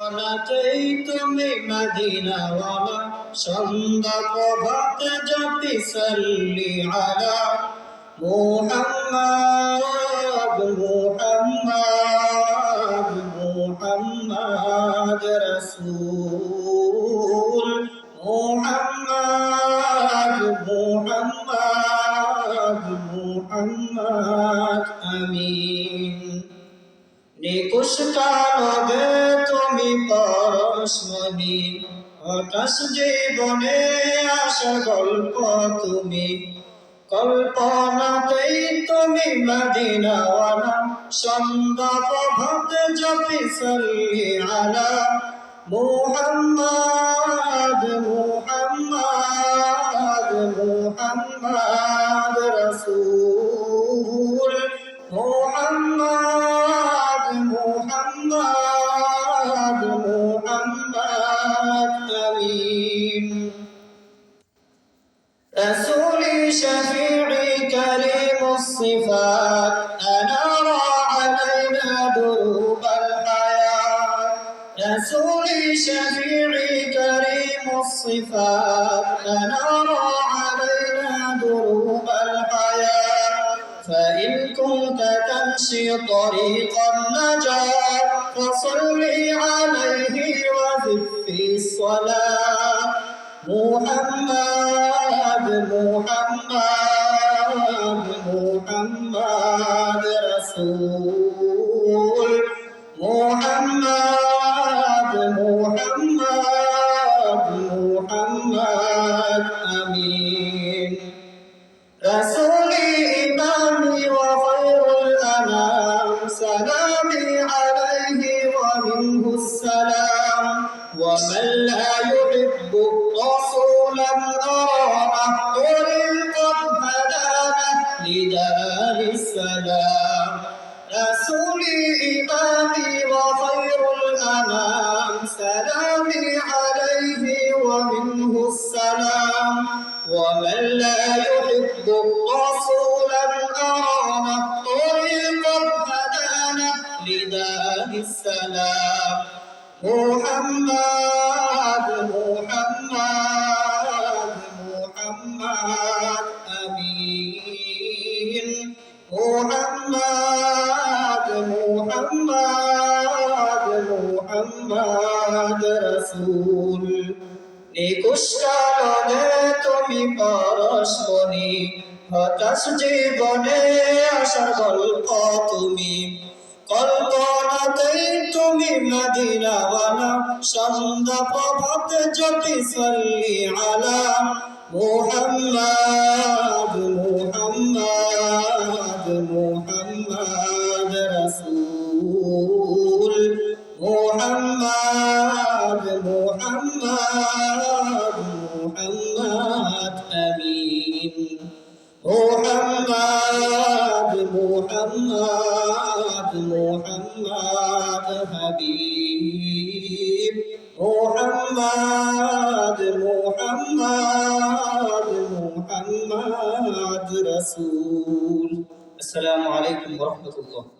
নাচেই তুমি মদিনাওয়ালা সন্ধ্যা প্রভাতে জপি সাল্লি আলা মুহাম্মদ মুহাম্মদ মুহাম্মদ রাসূল, মুহাম্মদ মুহাম্মদ মুহাম্মদ, আমিন। নিকুশ কালবে তুমি পরশমণি হঠাৎ জীবনে আসা গল্প তুমি। কল্পনাতেই তুমি মদিনাওয়ালা। সন্ধ্যা প্রভাতে জপি সাল্লি আলা। মুহাম্মদ মুহাম্মদ মুহাম্মদ রাসূল। মুহাম্মদ حميم رسولي شفيعي كريم الصفات علينا دروب الحياة. رسولي شفيعي كريم الصفات علينا دروب الحياة. فإن كنت تمشي طريق النجاة فصلي عليه في الصلاة. محمد محمد محمد رسول. محمد محمد محمد أمين. رسولي إمامي وخير الأنام. سلامي عليه ومنه السلام. ومن لا أراه طريقا هدانا لدار السلام. رسولي إمامي وخير الأنام سلامي عليه ومنه السلام. ومن لا يحب رسولا أراه طريقا هدانا لدار السلام. محمد محمد محمد محمد محمد رسول নিকুশ কারণে তুমি পরশমণি হতাশ জীবনে আসার গল্প তুমি কল্পনাতেই তুমি মদিনাওয়ালা সন্ধ্যা প্রভাতে জ্যোতি সল্লি আলা মুহাম্মদ মুহাম্মদ محمد محمد محمد أمين. محمد محمد محمد حبيب. محمد محمد محمد رسول. السلام عليكم ورحمة الله.